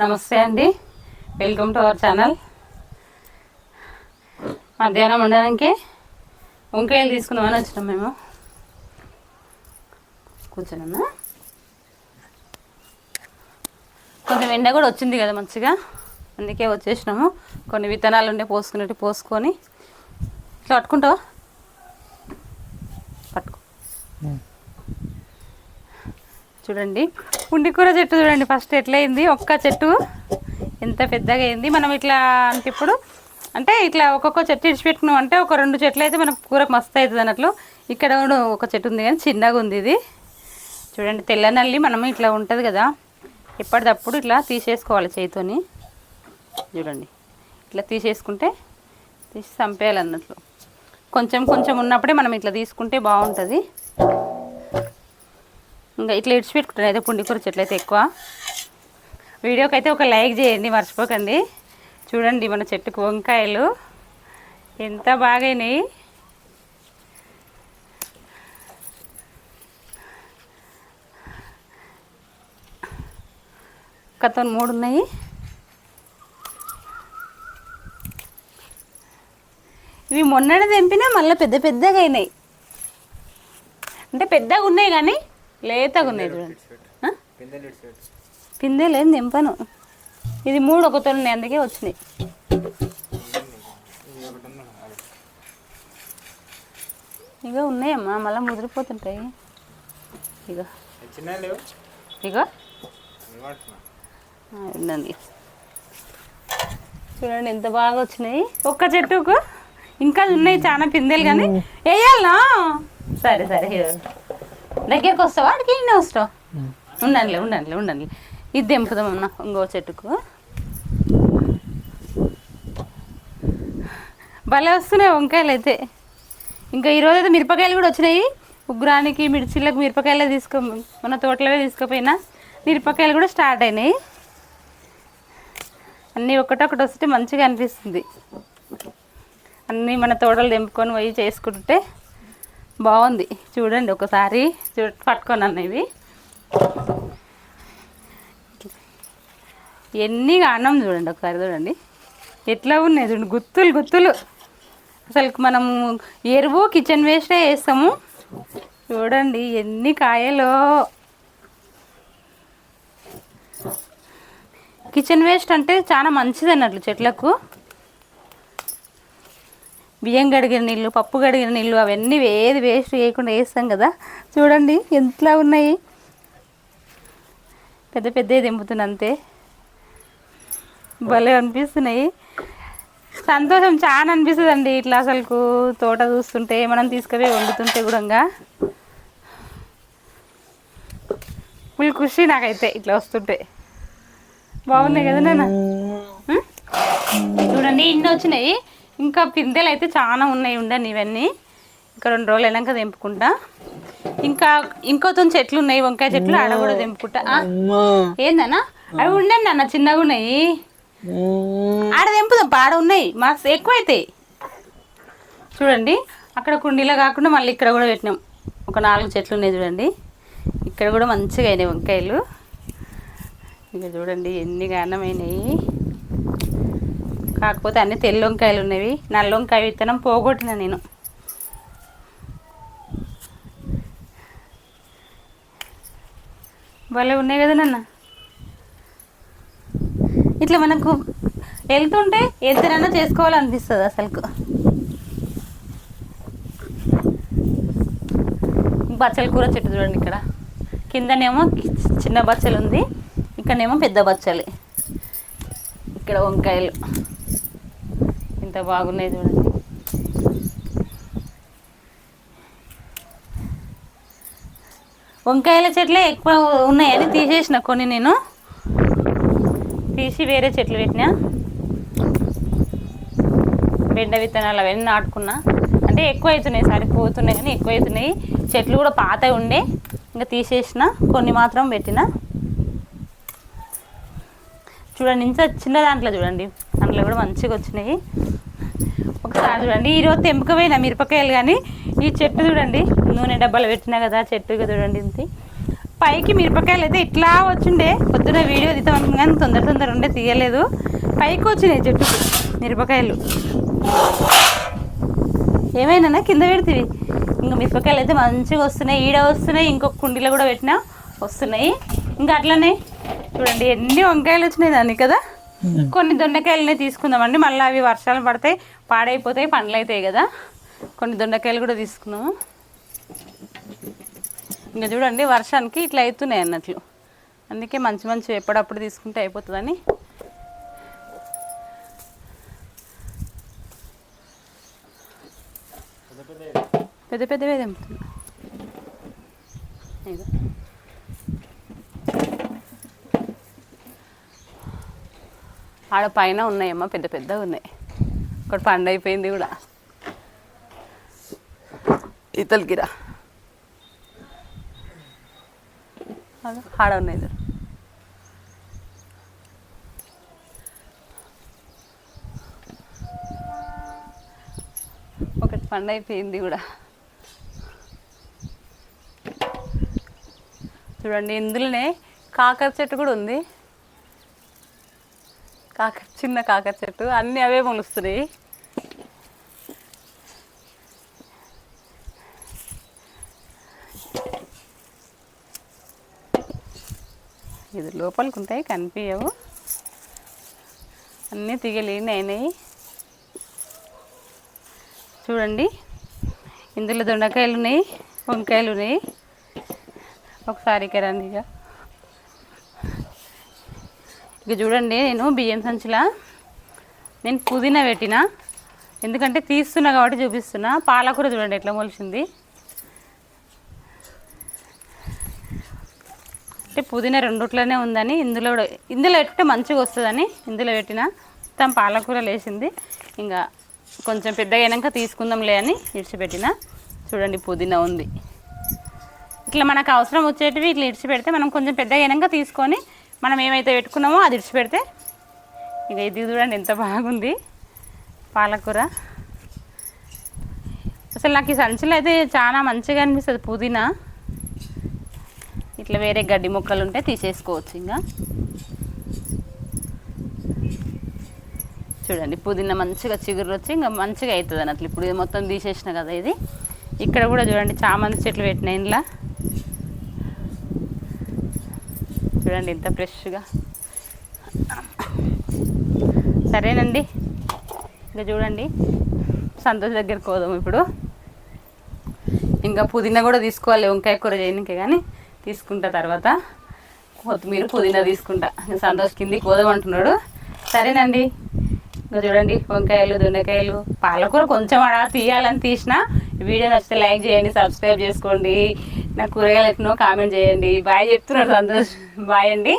నమస్తే అండి. Welcome to our channel మధ్యాహ్నం ఉండడానికి వంకాయలు తీసుకుందామని వచ్చినాం మేము. కూర్చోనన్నా కొంచెం ఎండ కూడా వచ్చింది కదా మంచిగా. అందుకే వచ్చేసినాము. కొన్ని విత్తనాలు ఉండే పోసుకున్నట్టు పోసుకొని. ఇట్లా పట్టుకుంటావా? పట్టుకో. చూడండి. పుండికూర చెట్టు చూడండి. ఫస్ట్ ఎట్లయింది? ఒక్క చెట్టు. ఎంత పెద్దగా అయింది? మనం ఇట్లా అంటే ఇప్పుడు అంటే ఇట్లా ఒక్కొక్క చెట్టు ఇడిచిపెట్టుకున్నాం అంటే ఒక రెండు చెట్లు అయితే మనకు కూరకు మస్తు అవుతుంది అన్నట్లు. ఇక్కడ కూడా ఒక చెట్టు ఉంది కానీ చిన్నగా ఉంది ఇది. చూడండి తెల్ల నల్లి మనం ఇట్లా ఉంటుంది కదా. ఎప్పటిదప్పుడు ఇట్లా తీసేసుకోవాలి చేతితోని చూడండి ఇట్లా తీసేసుకుంటే తీసి చంపేయాలి అన్నట్లు. కొంచెం కొంచెం ఉన్నప్పుడే మనం ఇట్లా తీసుకుంటే బాగుంటుంది. ఇంకా ఇట్లా ఇడిచిపెట్టుకుంటాను అయితే పుండికూర చెట్లు అయితే ఎక్కువ. వీడియోకి అయితే ఒక లైక్ చేయండి మర్చిపోకండి. చూడండి మన చెట్టుకు వంకాయలు ఎంత బాగైనాయి. కథ మూడు ఉన్నాయి. ఇవి మొన్నటి తెంపినా మళ్ళీ పెద్ద పెద్దగా అయినాయి. అంటే పెద్దగా ఉన్నాయి కానీ లేతగా ఉన్నాయి చూడండి? పిందే లేదు తెంపాను. ఇది మూడు ఒకతో ఉన్నాయి అందుకే వచ్చినాయి. ఇక ఉన్నాయమ్మా మళ్ళీ ముదిరిపోతుంటాయి. ఇక ఇక ఉందండి చూడండి ఎంత బాగా వచ్చినాయి. ఒక్క చెట్టుకు. ఇంకా ఉన్నాయి చాలా పిందెలు కానీ. వేయాలనా? సరే సరే దగ్గరికి వస్తావా? అడిగి ఇన్ని వస్తావు? ఉండండిలే ఉండండిలే ఉండండి ఇది తెంపుదామన్నా ఇంకో చెట్టుకు. భలే వస్తున్నాయి వంకాయలు అయితే. ఇంకా ఈరోజు అయితే మిరపకాయలు కూడా వచ్చినాయి. ఉగ్రానికి మిర్చిలకు మిరపకాయలే తీసుకో మన తోటలోవే తీసుకుపోయినా మిరపకాయలు కూడా స్టార్ట్ అయినాయి. అన్నీ ఒకటొకటి వస్తే మంచిగా అనిపిస్తుంది. అన్నీ మన తోటలు తెంపుకొని పోయి చేసుకుంటే బాగుంది. చూడండి ఒకసారి చూ పట్టుకొని ఇవి. ఎన్ని అన్నం చూడండి ఒకసారి చూడండి. ఎట్లా ఉన్నాయి చూడండి గుత్తులు గుత్తులు. అసలు మనము ఎరువు కిచెన్ వేస్టే వేస్తాము చూడండి ఎన్ని కాయలో. కిచెన్ వేస్ట్ అంటే చాలా మంచిది అన్నట్లు చెట్లకు. బియ్యం కడిగిన నీళ్ళు పప్పు కడిగిన నీళ్ళు అవన్నీ ఏది వేస్ట్ చేయకుండా వేస్తాం కదా. చూడండి ఎంతలా ఉన్నాయి. పెద్ద పెద్దవి దింపుతున్నా అంతే. భలే అనిపిస్తున్నాయి. సంతోషం చాలా అనిపిస్తుంది అండి ఇట్లా అసలుకు తోట చూస్తుంటే మనం తీసుకుపోయి వండుతుంటే కూడా ఫుల్ ఖుషి నాకైతే ఇట్లా వస్తుంటే. బాగున్నాయి కదా నాన్న? చూడండి ఇన్ని వచ్చినాయి. ఇంకా పిందెలు అయితే చాలా ఉన్నాయి ఉండండి ఇవన్నీ. ఇంకా రెండు రోజులు అయినాక తెంపుకుంటా. ఇంకా ఇంకొక చెట్లు ఉన్నాయి వంకాయ చెట్లు ఆడ కూడా తెంపుకుంటా? ఏందన్నా? అవి ఉండండి అన్న చిన్నగా ఉన్నాయి. ఆడ తెంపుదాం ఆడ ఉన్నాయి. మా ఎక్కువ అవుతాయి చూడండి అక్కడ కుండీలో కాకుండా మళ్ళీ ఇక్కడ కూడా పెట్టినాం. ఒక నాలుగు చెట్లు ఉన్నాయి చూడండి. ఇక్కడ కూడా మంచిగా అయినాయి వంకాయలు. ఇక చూడండి ఎన్ని గానమైనాయి కాకపోతే అన్ని తెల్ల వంకాయలు ఉన్నవి. నల్ల వంకాయ విత్తనం పోగొట్టిన నేను. భలే ఉన్నాయి కదా నాన్న. ఇట్లా మనకు వెళ్తుంటే ఎంతనైనా చేసుకోవాలనిపిస్తుంది అసలుకు. బచ్చల కూర చెట్టు చూడండి ఇక్కడ. కిందనేమో చిన్న బచ్చలు ఉంది ఇక్కడనేమో పెద్ద బచ్చలి. ఇక్కడ వంకాయలు. ఇంత బాగున్నాయి చూడండి. వంకాయల చెట్లే ఎక్కువ ఉన్నాయని తీసేసిన కొన్ని నేను. తీసి వేరే చెట్లు పెట్టినా. బెండ విత్తనాలు అవన్నీ నాటుకున్నా. అంటే ఎక్కువ అవుతున్నాయి సరిపోతున్నాయి కానీ ఎక్కువ అవుతున్నాయి. చెట్లు కూడా పాత ఉండే. ఇంకా తీసేసిన కొన్ని మాత్రం పెట్టిన. చూడండి ఇంత చిన్న దాంట్లో చూడండి. దాంట్లో కూడా మంచిగా వచ్చినాయి. ఒకసారి చూడండి. ఈరోజు తెంపుకపోయిన మిరపకాయలు కానీ. ఈ చెట్టు చూడండి. నూనె డబ్బాలు పెట్టినా కదా చెట్టు చూడండి ఇంత. పైకి మిరపకాయలు అయితే ఇట్లా వచ్చిండే. పొద్దున వీడియో తీద్దాం కానీ తొందర తొందర ఉండే తీయలేదు. పైకి వచ్చినాయి చెట్టు మిరపకాయలు. ఏమైనా కింద పెడితే ఇంకా మిరపకాయలు అయితే మంచిగా వస్తున్నాయి. ఈడ వస్తున్నాయి. ఇంకొక కుండీలో కూడా పెట్టినా వస్తున్నాయి. ఇంకా అట్లనే చూడండి. ఎన్ని వంకాయలు వచ్చినాయి దాన్ని కదా? కొన్ని దొండకాయలనే తీసుకుందామండి. మళ్ళీ అవి వర్షాలు పడతాయి పాడైపోతాయి పండ్లు అవుతాయి కదా. కొన్ని దొండకాయలు కూడా తీసుకున్నాము ఇంకా చూడండి వర్షానికి ఇట్లా అవుతున్నాయి అన్నట్లు. అందుకే మంచి మంచి ఎప్పుడప్పుడు తీసుకుంటే అయిపోతుందని. పెద్ద పెద్దవే తెంపుతున్నా. ఆడ పైన ఉన్నాయమ్మా పెద్ద పెద్దగా ఉన్నాయి. ఒకటి పండు అయిపోయింది కూడా. ఇతలకిరా ఆడ ఉన్నాయి ఒకటి పండు అయిపోయింది కూడా. చూడండి ఇందులోనే కాకర చెట్టు కూడా ఉంది. కాక చిన్న కాకర చెట్టు. అన్నీ అవే మొలుస్తున్నాయి. ఇది లోపలికి ఉంటాయి కనిపించవు అన్నీ తిగలేని అయినాయి. చూడండి ఇందులో దొండకాయలు ఉన్నాయి వంకాయలు ఉన్నాయి. ఒకసారి రండి ఇక. ఇక చూడండి నేను బియ్యం సంచిలా. నేను పుదీనా పెట్టిన. ఎందుకంటే తీస్తున్నా కాబట్టి చూపిస్తున్నా. పాలకూర చూడండి ఎట్లా మొలిచింది. అంటే పుదీనా రెండుట్లోనే ఉందని ఇందులో కూడా ఇందులో పెట్టుకుంటే మంచిగా వస్తుందని ఇందులో పెట్టిన. మొత్తం పాలకూర లేచింది. ఇంకా కొంచెం పెద్దగా అయినాక తీసుకుందాంలే అని ఇడిచిపెట్టిన. చూడండి పుదీనా ఉంది. ఇట్లా మనకు అవసరం వచ్చేటివి ఇట్లా ఇడిచిపెడితే మనం కొంచెం పెద్దగా అయినాక తీసుకొని మనం ఏమైతే పెట్టుకున్నామో అది ఇడిచిపెడితే ఇక ఇది చూడండి ఎంత బాగుంది పాలకూర. అసలు నాకు ఈ సంచులు అయితే చాలా మంచిగా అనిపిస్తుంది పుదీనా. ఇట్లా వేరే గడ్డి మొక్కలు ఉంటే తీసేసుకోవచ్చు ఇంకా. చూడండి పుదీనా మంచిగా చిగురు వచ్చి ఇంకా మంచిగా అవుతుంది అన్నట్లు ఇప్పుడు ఇది మొత్తం తీసేసిన కదా ఇది. ఇక్కడ కూడా చూడండి చామంతి చెట్లు పెట్టిన ఇంట్లో చూడండి ఎంత ఫ్రెష్గా. సరేనండి. ఇంకా చూడండి. సంతోష్ దగ్గరికి పోదాం ఇప్పుడు. ఇంకా పుదీనా కూడా తీసుకోవాలి వంకాయ కూర చేయడానికి కానీ తీసుకుంటా తర్వాత. కొత్తిమీర పుదీనా తీసుకుంటా. ఇంకా సంతోష్ కిందికి పోదాం అంటున్నాడు. సరేనండి. ఇంకా చూడండి వంకాయలు దొండకాయలు పాలకూర కొంచెం అలా తీయాలని తీసిన. వీడియో నచ్చితే లైక్ చేయండి సబ్స్క్రైబ్ చేసుకోండి. నా కూరగాయలు ఎట్నో కామెంట్ చేయండి. బాయ్ చెప్తున్నాడు సంతోష్. బాయ్ అండి.